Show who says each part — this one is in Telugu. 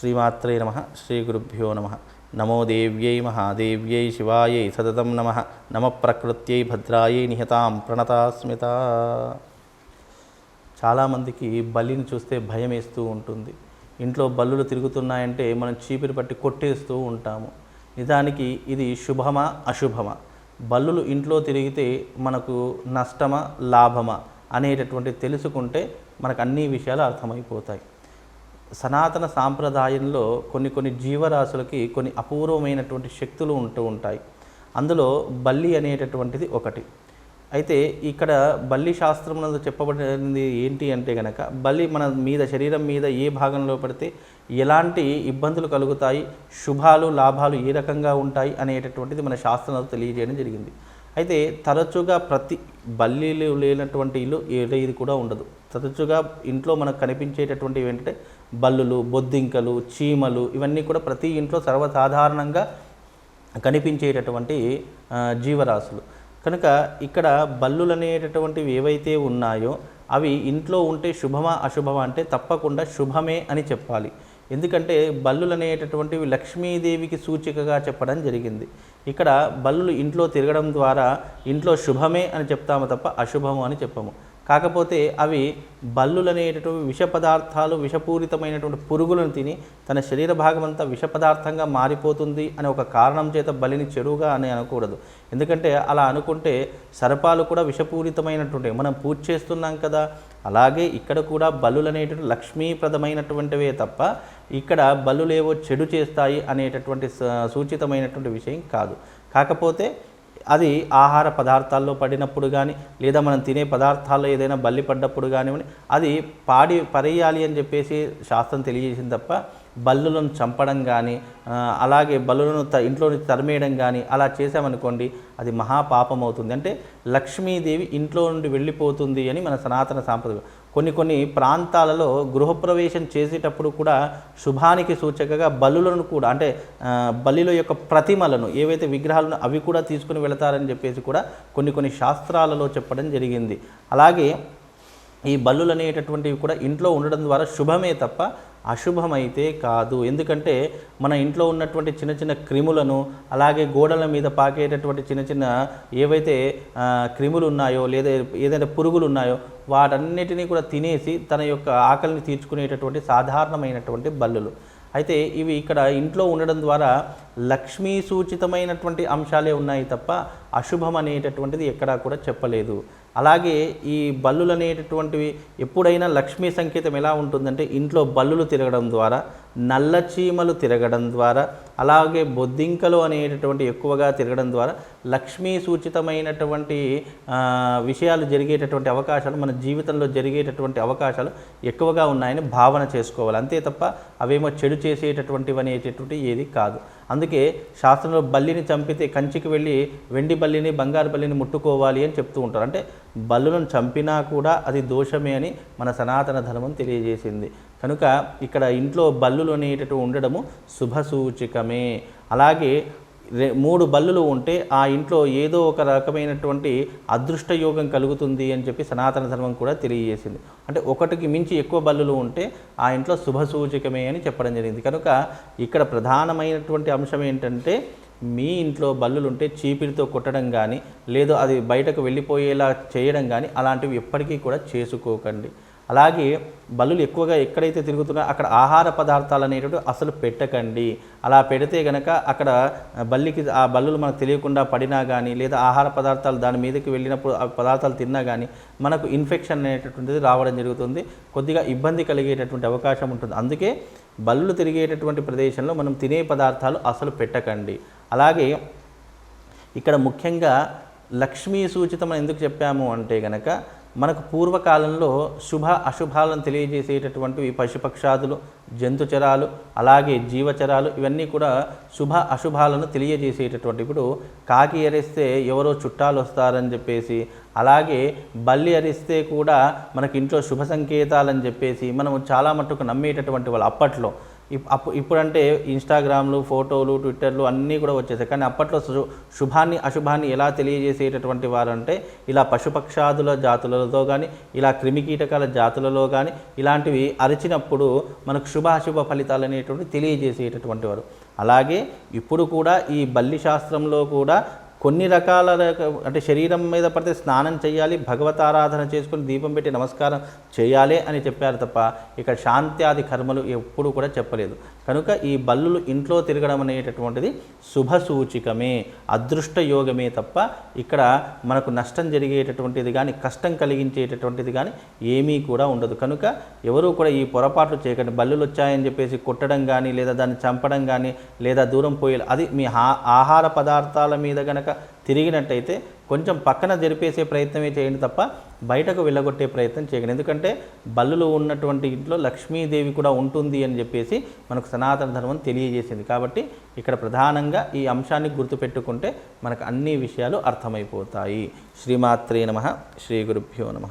Speaker 1: శ్రీమాత్రే నమ. శ్రీ గురుభ్యో నమ. నమో దేవ్యై మహాదేవ్యై శివాయై సతతం నమ. నమ ప్రకృత్యై భద్రాయై నిహతాం ప్రణతాస్మిత. చాలామందికి బల్లిని చూస్తే భయం వేస్తూ ఉంటుంది. ఇంట్లో బల్లులు తిరుగుతున్నాయంటే మనం చీపిరి పట్టి కొట్టేస్తూ ఉంటాము. నిజానికి ఇది శుభమా అశుభమా? బల్లులు ఇంట్లో తిరిగితే మనకు నష్టమా లాభమా? అనేటటువంటి తెలుసుకుంటే మనకు అన్ని విషయాలు అర్థమైపోతాయి. సనాతన సాంప్రదాయంలో కొన్ని కొన్ని జీవరాశులకి కొన్ని అపూర్వమైనటువంటి శక్తులు ఉంటూ ఉంటాయి. అందులో బల్లి అనేటటువంటిది ఒకటి. అయితే ఇక్కడ బల్లి శాస్త్రం నందు చెప్పబడింది ఏంటి అంటే కనుక బల్లి మన మీద శరీరం మీద ఏ భాగంలో పడితే ఎలాంటి ఇబ్బందులు కలుగుతాయి శుభాలు లాభాలు ఏ రకంగా ఉంటాయి అనేటటువంటిది మన శాస్త్రంలో తెలియజేయడం జరిగింది. అయితే తరచుగా ప్రతి బల్లీలు లేనటువంటి ఇల్లు ఏది కూడా ఉండదు. తరచుగా ఇంట్లో మనకు కనిపించేటటువంటివి ఏంటంటే బల్లులు బొద్దింకలు చీమలు ఇవన్నీ కూడా ప్రతి ఇంట్లో సర్వసాధారణంగా కనిపించేటటువంటి జీవరాశులు. కనుక ఇక్కడ బల్లులు అనేటటువంటివి ఏవైతే ఉన్నాయో అవి ఇంట్లో ఉంటే శుభమా అశుభమా అంటే తప్పకుండా శుభమే అని చెప్పాలి. ఎందుకంటే బల్లులు అనేటటువంటివి లక్ష్మీదేవికి సూచికగా చెప్పడం జరిగింది. ఇక్కడ బల్లులు ఇంట్లో తిరగడం ద్వారా ఇంట్లో శుభమే అని చెప్తాము తప్ప అశుభము అని చెప్పము. కాకపోతే అవి బల్లులు అనేటటువంటి విష పదార్థాలు విషపూరితమైనటువంటి పురుగులను తిని తన శరీర భాగం అంతా విష పదార్థంగా మారిపోతుంది అనే ఒక కారణం చేత బలిని చెడుగా అని అనకూడదు. ఎందుకంటే అలా అనుకుంటే సర్పాలు కూడా విషపూరితమైనటువంటి మనం పూజ చేస్తున్నాం కదా అలాగే ఇక్కడ కూడా బలులు అనేటువంటి లక్ష్మీప్రదమైనటువంటివే తప్ప ఇక్కడ బలులేవో చెడు చేస్తాయి అనేటటువంటి స- సూచితమైనటువంటి విషయం కాదు. కాకపోతే అది ఆహార పదార్థాల్లో పడినప్పుడు కానీ లేదా మనం తినే పదార్థాల్లో ఏదైనా బల్లి పడ్డప్పుడు కానివ్వండి అది పాడి పరేయాలి అని చెప్పేసి శాస్త్రం తెలియజేసింది తప్ప బల్లులను చంపడం కానీ అలాగే బల్లులను త ఇంట్లోని తరిమేయడం కానీ అలా చేసామనుకోండి అది మహాపాపం అవుతుంది అంటే లక్ష్మీదేవి ఇంట్లో నుండి వెళ్ళిపోతుంది అని మన సనాతన సాంప్రదాయం. కొన్ని కొన్ని ప్రాంతాలలో గృహప్రవేశం చేసేటప్పుడు కూడా శుభానికి సూచకగా బలులను కూడా అంటే బలిల యొక్క ప్రతిమలను ఏవైతే విగ్రహాలను అవి కూడా తీసుకుని వెళతారని చెప్పేసి కూడా కొన్ని కొన్ని శాస్త్రాలలో చెప్పడం జరిగింది. అలాగే ఈ బల్లులు అనేటటువంటివి కూడా ఇంట్లో ఉండడం ద్వారా శుభమే తప్ప అశుభమైతే కాదు. ఎందుకంటే మన ఇంట్లో ఉన్నటువంటి చిన్న చిన్న క్రిములను అలాగే గోడల మీద పాకేటటువంటి చిన్న చిన్న ఏవైతే క్రిములు ఉన్నాయో లేదా ఏదైనా పురుగులు ఉన్నాయో వాటన్నిటినీ కూడా తినేసి తన యొక్క ఆకలిని తీర్చుకునేటటువంటి సాధారణమైనటువంటి బల్లులు. అయితే ఇవి ఇక్కడ ఇంట్లో ఉండడం ద్వారా లక్ష్మీ సూచితమైనటువంటి అంశాలే ఉన్నాయి తప్ప అశుభం అనేటటువంటిది ఎక్కడా కూడా చెప్పలేదు. అలాగే ఈ బల్లులు అనేటటువంటివి ఎప్పుడైనా లక్ష్మీ సంకేతం ఎలా ఉంటుందంటే ఇంట్లో బల్లులు తిరగడం ద్వారా నల్ల చీమలు తిరగడం ద్వారా అలాగే బొద్దింకలు అనేటటువంటి ఎక్కువగా తిరగడం ద్వారా లక్ష్మీ సూచితమైనటువంటి విషయాలు జరిగేటటువంటి అవకాశాలు మన జీవితంలో జరిగేటటువంటి అవకాశాలు ఎక్కువగా ఉన్నాయని భావన చేసుకోవాలి. అంతే తప్ప అవేమో చెడు చేసేటటువంటివి అనేటటువంటి ఏది కాదు. అందుకే శాస్త్రంలో బల్లిని చంపితే కంచికి వెళ్ళి వెండి బల్లిని బంగారు బల్లిని ముట్టుకోవాలి అని చెప్తూ ఉంటారు. అంటే బల్లులను చంపినా కూడా అది దోషమే అని మన సనాతన ధర్మం తెలియజేసింది. కనుక ఇక్కడ ఇంట్లో బల్లులు అనేటటువంటి ఉండడము శుభసూచికమే. అలాగే మూడు బల్లులు ఉంటే ఆ ఇంట్లో ఏదో ఒక రకమైనటువంటి అదృష్ట యోగం కలుగుతుంది అని చెప్పి సనాతన ధర్మం కూడా తెలియజేసింది. అంటే ఒకటికి మించి ఎక్కువ బల్లులు ఉంటే ఆ ఇంట్లో శుభసూచకమే అని చెప్పడం జరిగింది. కనుక ఇక్కడ ప్రధానమైనటువంటి అంశం ఏంటంటే మీ ఇంట్లో బల్లులు ఉంటే చీపిరితో కొట్టడం కానీ లేదో అది బయటకు వెళ్ళిపోయేలా చేయడం కానీ అలాంటివి ఎప్పటికీ కూడా చేసుకోకండి. అలాగే బల్లులు ఎక్కువగా ఎక్కడైతే తిరుగుతున్నాయో అక్కడ ఆహార పదార్థాలు అనేటువంటి అసలు పెట్టకండి. అలా పెడితే గనక అక్కడ బల్లికి ఆ బల్లులు మనకు తెలియకుండా పడినా కానీ లేదా ఆహార పదార్థాలు దాని మీదకి వెళ్ళినప్పుడు ఆ పదార్థాలు తిన్నా కానీ మనకు ఇన్ఫెక్షన్ అనేటటువంటిది రావడం జరుగుతుంది. కొద్దిగా ఇబ్బంది కలిగేటటువంటి అవకాశం ఉంటుంది. అందుకే బల్లులు తిరిగేటటువంటి ప్రదేశంలో మనం తినే పదార్థాలు అసలు పెట్టకండి. అలాగే ఇక్కడ ముఖ్యంగా లక్ష్మీ సూచితం ఎందుకు చెప్పాము అంటే గనక మనకు పూర్వకాలంలో శుభ అశుభాలను తెలియజేసేటటువంటివి పశుపక్షాదులు జంతుచరాలు అలాగే జీవచరాలు ఇవన్నీ కూడా శుభ అశుభాలను తెలియజేసేటటువంటి ఇప్పుడు కాకి అరిస్తే ఎవరో చుట్టాలు వస్తారని చెప్పేసి అలాగే బల్లి అరిస్తే కూడా మనకి ఇంట్లో శుభ సంకేతాలని చెప్పేసి మనం చాలా మట్టుకు నమ్మేటటువంటి వాళ్ళు అప్పట్లో. అప్పు ఇప్పుడంటే ఇన్స్టాగ్రామ్లు ఫోటోలు ట్విట్టర్లు అన్నీ కూడా వచ్చేసాయి. కానీ అప్పట్లో శుభాన్ని అశుభాన్ని ఎలా తెలియజేసేటటువంటి వారంటే ఇలా పశుపక్షాదుల జాతులతో కానీ ఇలా క్రిమికీటకాల జాతులలో కానీ ఇలాంటివి అరిచినప్పుడు మనకు శుభ అశుభ ఫలితాలు అనేటువంటి తెలియజేసేటటువంటి వారు. అలాగే ఇప్పుడు కూడా ఈ బల్లి శాస్త్రంలో కూడా కొన్ని రకాల అంటే శరీరం మీద పడితే స్నానం చేయాలి భగవతారాధన చేసుకుని దీపం పెట్టి నమస్కారం చేయాలి అని చెప్పారు తప్ప ఇక్కడ శాంత్యాది కర్మలు ఎప్పుడూ కూడా చెప్పలేదు. కనుక ఈ బల్లులు ఇంట్లో తిరగడం అనేటటువంటిది శుభ సూచికమే అదృష్ట యోగమే తప్ప ఇక్కడ మనకు నష్టం జరిగేటటువంటిది కానీ కష్టం కలిగించేటటువంటిది కానీ ఏమీ కూడా ఉండదు. కనుక ఎవరూ కూడా ఈ పొరపాట్లు చేయకండి. బల్లులు వచ్చాయని చెప్పేసి కొట్టడం కానీ లేదా దాన్ని చంపడం కానీ లేదా దూరం పోయే అది మీ హా- ఆహార పదార్థాల మీద కనుక కనుక తిరిగినట్టయితే కొంచెం పక్కన జరిపేసే ప్రయత్నమే చేయండి తప్ప బయటకు వెళ్ళగొట్టే ప్రయత్నం చేయకండి. ఎందుకంటే బల్లులు ఉన్నటువంటి ఇంట్లో లక్ష్మీదేవి కూడా ఉంటుంది అని చెప్పేసి మనకు సనాతన ధర్మం తెలియజేసింది. కాబట్టి ఇక్కడ ప్రధానంగా ఈ అంశాన్ని గుర్తుపెట్టుకుంటే మనకు అన్ని విషయాలు అర్థమైపోతాయి. శ్రీమాత్రే నమ. శ్రీ గురుభ్యో నమ.